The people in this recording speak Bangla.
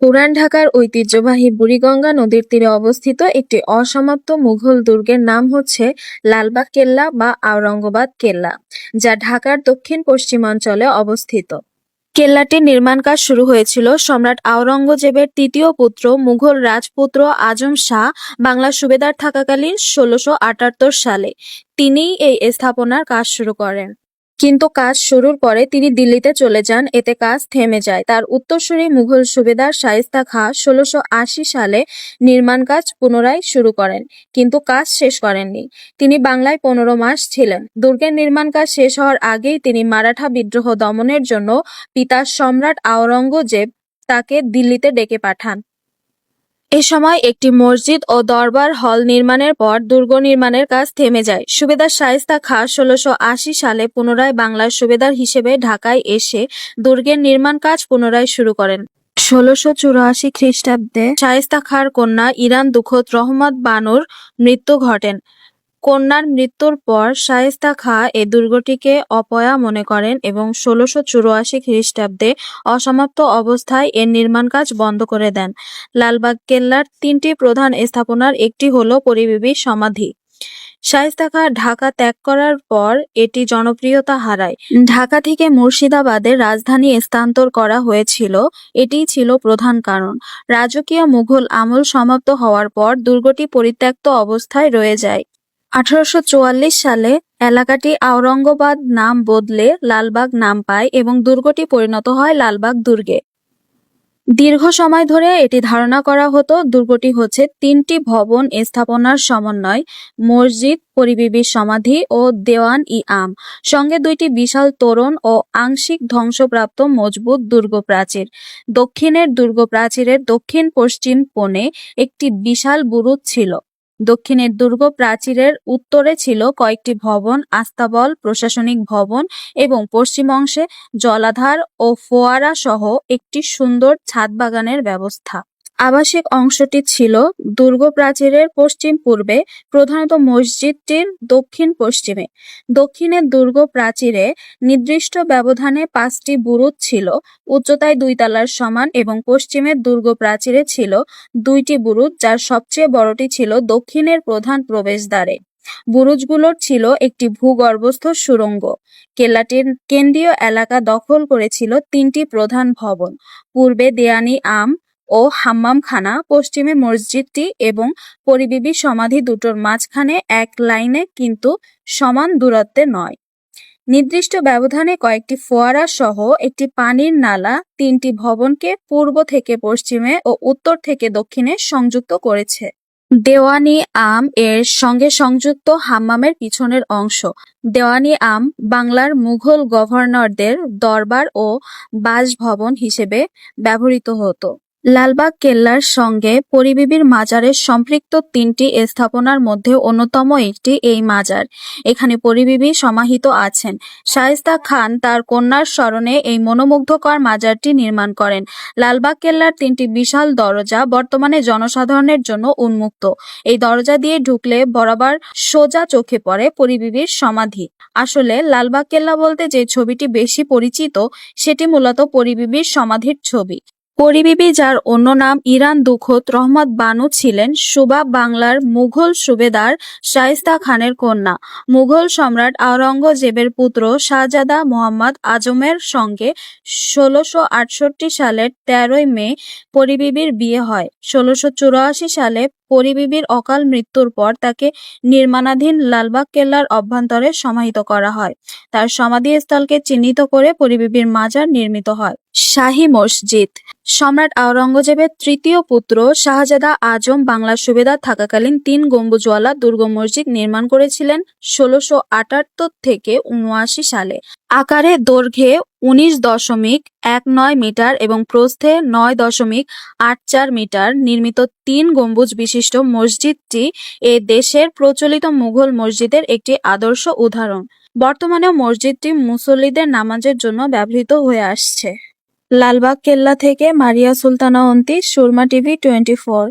পুরান ঢাকার ঐতিহ্যবাহী বুড়িগঙ্গা নদীর তীরে অবস্থিত একটি অসমাপ্ত মুঘল দুর্গের নাম হচ্ছে লালবাগ কেল্লা বা আওরঙ্গাবাদ কেল্লা, যা ঢাকার দক্ষিণ পশ্চিমাঞ্চলে অবস্থিত। কেল্লাটির নির্মাণ কাজ শুরু হয়েছিল সম্রাট আওরঙ্গজেবের তৃতীয় পুত্র, মুঘল রাজপুত্র আজম শাহ বাংলার সুবেদার থাকাকালীন ষোলোশো সালে। তিনিই এই স্থাপনার কাজ শুরু করেন। কিন্তু কাজ শুরুর পরে তিনি দিল্লিতে চলে যান, এতে কাজ থেমে যায়। তার উত্তরসূরি মুঘল সুবেদার শায়েস্তা খাঁ ষোলোশো সালে নির্মাণ কাজ পুনরায় শুরু করেন, কিন্তু কাজ শেষ করেননি। তিনি বাংলায় পনেরো মাস ছিলেন। দুর্গের নির্মাণ কাজ শেষ হওয়ার আগেই তিনি মারাঠা বিদ্রোহ দমনের জন্য পিতা সম্রাট আওরঙ্গজেব তাকে দিল্লিতে ডেকে পাঠান। এ সময় একটি মসজিদ ও দরবার হল নির্মাণের পর দুর্গ নির্মাণের কাজ থেমে যায়। সুবেদার শায়েস্তা খাঁ ষোলোশো আশি সালে পুনরায় বাংলার সুবেদার হিসেবে ঢাকায় এসে দুর্গের নির্মাণ কাজ পুনরায় শুরু করেন। ষোলশো চুরাশি খ্রিস্টাব্দে শায়েস্তা খাঁর কন্যা ইরান দুখত রহমত বানুর মৃত্যু ঘটেন। কন্যার মৃত্যুর পর শায়েস্তা খাঁ এ দুর্গটিকে অপয়া মনে করেন এবং ষোলোশো চুরাশি খ্রিস্টাব্দে অসমাপ্ত অবস্থায় এর নির্মাণ কাজ বন্ধ করে দেন। লালবাগ কেল্লার তিনটি প্রধান স্থাপনার একটি হল পরিবিবির সমাধি। শায়েস্তা খাঁ ঢাকা ত্যাগ করার পর এটি জনপ্রিয়তা হারায়। ঢাকা থেকে মুর্শিদাবাদের রাজধানী স্থানান্তর করা হয়েছিল, এটিই ছিল প্রধান কারণ। রাজকীয় মুঘল আমল সমাপ্ত হওয়ার পর দুর্গটি পরিত্যক্ত অবস্থায় রয়ে যায়। আঠারোশো চুয়াল্লিশ সালে এলাকাটি আওরঙ্গাবাদ নাম বদলে লালবাগ নাম পায় এবং দুর্গটি পরিণত হয় লালবাগ দুর্গে। দীর্ঘ সময় ধরে এটি ধারণা করা হতো দুর্গটি হচ্ছে তিনটি ভবন স্থাপনার সমন্বয়, মসজিদ পরিবিবির সমাধি ও দেওয়ান ই আম। সঙ্গে দুইটি বিশাল তোরণ ও আংশিক ধ্বংসপ্রাপ্ত মজবুত দুর্গ প্রাচীর দক্ষিণের দুর্গ প্রাচীরের দক্ষিণ পশ্চিম কোণে একটি বিশাল বুরুজ ছিল। দক্ষিণের দুর্গ প্রাচীরের উত্তরে ছিল কয়েকটি ভবন, আস্তাবল, প্রশাসনিক ভবন এবং পশ্চিম অংশে জলাধার ও ফোয়ারা সহ একটি সুন্দর ছাদ বাগানের ব্যবস্থা। আবাসিক অংশটি ছিল দুর্গ প্রাচীরের পশ্চিম পূর্বে, প্রধানত মসজিদটির দক্ষিণ পশ্চিমে। দক্ষিণের দুর্গ প্রাচীরে নির্দিষ্ট ব্যবধানে পাঁচটি বুরুজ ছিল, উচ্চতায় দুই তলার সমান এবং পশ্চিমের দুর্গ প্রাচীরে ছিল দুইটি বুরুজ, যার সবচেয়ে বড়টি ছিল দক্ষিণের প্রধান প্রবেশদ্বারে। বুরুজগুলোর ছিল একটি ভূগর্ভস্থ সুড়ঙ্গ কেল্লাটির কেন্দ্রীয় এলাকা দখল করেছিল তিনটি প্রধান ভবন। পূর্বে দেয়ানি আম ও হাম্মামখানা, পশ্চিমে মসজিদটি এবং পরিবিবি সমাধি দুটোর মাঝখানে এক লাইনে কিন্তু সমান দূরত্বে নয়। নির্দিষ্ট ব্যবধানে কয়েকটি ফোয়ারা সহ একটি পানির নালা তিনটি ভবনকে পূর্ব থেকে পশ্চিমে ও উত্তর থেকে দক্ষিণে সংযুক্ত করেছে। দেওয়ানি আম এর সঙ্গে সংযুক্ত হাম্মামের পিছনের অংশ। দেওয়ানি আম বাংলার মুঘল গভর্নরদের দরবার ও বাসভবন হিসেবে ব্যবহৃত হতো। লালবাগ কেল্লার সঙ্গে পরিবিবির মাজারের সম্পৃক্ত তিনটি স্থাপনার মধ্যে অন্যতম একটি এই মাজার। এখানে পরিবিবি সমাহিত আছেন। শায়েস্তা খান তার কন্যার স্মরণে এই মনোমুগ্ধকর মাজারটি নির্মাণ করেন। লালবাগ কেল্লার তিনটি বিশাল দরজা বর্তমানে জনসাধারণের জন্য উন্মুক্ত। এই দরজা দিয়ে ঢুকলে বরাবর সোজা চোখে পড়ে পরিবিবির সমাধি। আসলে লালবাগ কেল্লা বলতে যে ছবিটি বেশি পরিচিত, সেটি মূলত পরিবিবির সমাধির ছবি। পরিবিবি যার অন্য নাম ইরান দুখত রহমত বানু ছিলেন, সুবা বাংলার মুঘল সুবেদার শাইস্তা খানের কন্যা। মুঘল সম্রাট আওরঙ্গজেবের পুত্র শাহজাদা মোহাম্মদ আজমের সঙ্গে ষোলোশো আটষট্টি সালের তেরোই মে পরিবিবির বিয়ে হয়। ষোলোশো চুরাশি সালে পরিবিবির অকাল মৃত্যুর পর তাকে নির্মাণাধীন লালবাগ কেল্লার অভ্যন্তরে সমাহিত করা হয়। তার সমাধিস্থলকে চিহ্নিত করে পরিবিবির মাজার নির্মিত হয়। শাহী মসজিদ। সম্রাট আওরঙ্গজেবের তৃতীয় পুত্র শাহজাদা আজম বাংলার সুবেদার থাকাকালীন তিন গম্বুজওয়ালা দুর্গ মসজিদ নির্মাণ করেছিলেন ষোলোশো থেকে উনআশি সালে। আকারে দৈর্ঘ্যে উনিশ দশমিক এক নয় মিটার এবং প্রস্থে নয় দশমিক আট চার মিটার নির্মিত তিন গম্বুজ বিশিষ্ট মসজিদটি এ দেশের প্রচলিত মুঘল মসজিদের একটি আদর্শ উদাহরণ। বর্তমানে মসজিদটি মুসল্লিদের নামাজের জন্য ব্যবহৃত হয়ে আসছে। লালবাগ কেল্লা থেকে Maria Sultana Onti Surma TV twenty four.